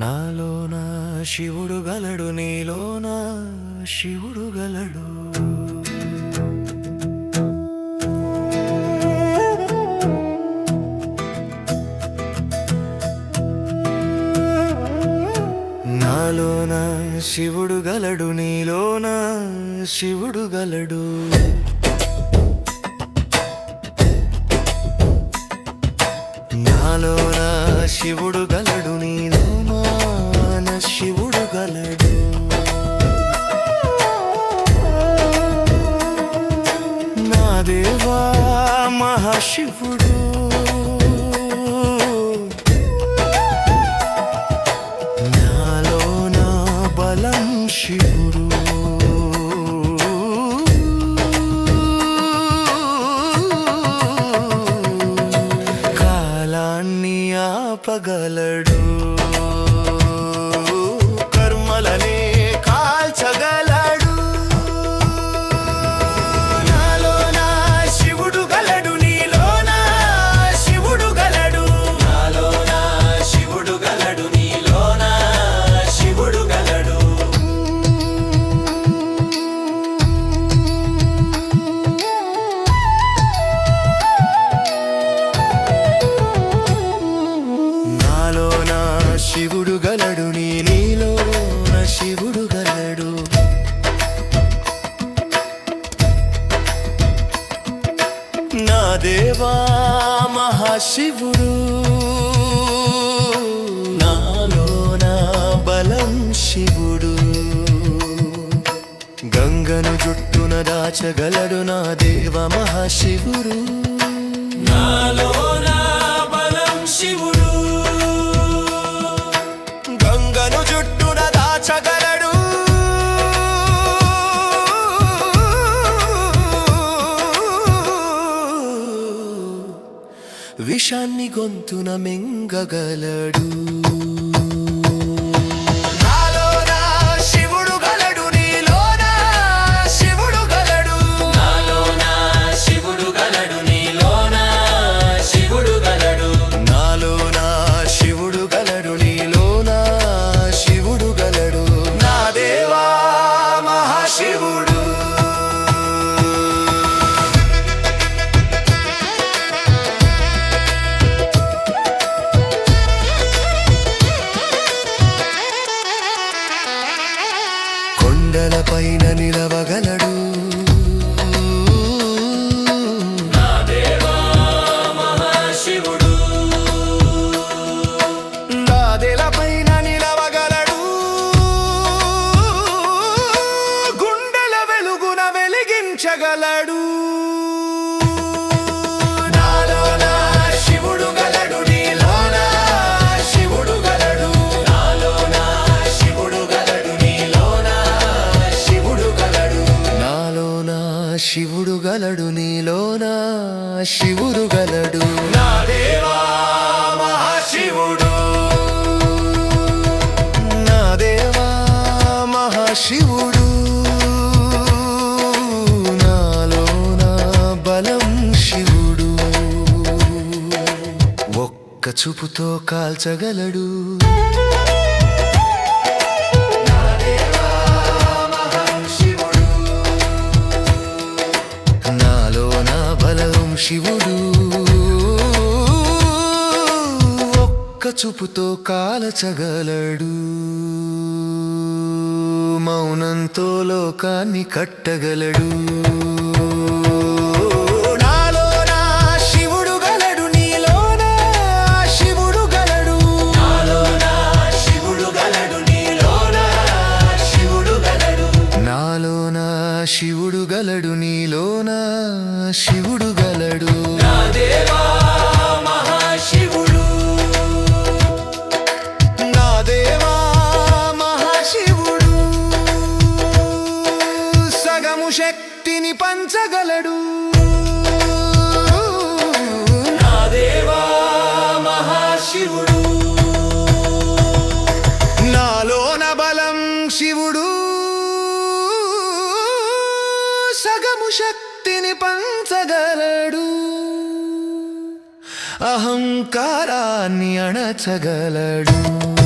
నాలోన శివుడు గలడు నీలోన శివుడు గలడు. నాలోన శివుడు గలడు నీలోన శివుడు గలడు. నాలోన శివుడు గలడు మహాశివుడు నా బలం శివుడు. కాలాన్ని ఆపగలడు. కర్మలని నాలోన శివుడు గలడు నీ నీలోన శివుడు గలడు. నా దేవా మహాశివుడు నాలోన బలం శివుడు. గంగను జుట్టున దాచగలడు నా దేవ మహాశివుడు. నాలోనా మార్చగలడు విషాన్ని గొంతున మెంగగలడు. కొండల పైన నిలవగలడు. వెలిగించగలడు. గలడు నీలోన శివుడు గలడు. నా దేవా మహాశివుడు. నా దేవా మహాశివుడు. నాలోన బలం శివుడు. ఒక్క చూపుతో కాల్చగలడు. చూపుతో కాలచగలడు. మౌనంతో లోకాన్ని కట్టగలడు. శక్తిని పంచగలడు. నా దేవా మహాశివుడు. నాలోన బలం శివుడు. సగము శక్తిని పంచగలడు. అహంకారాన్ని అణచగలడు.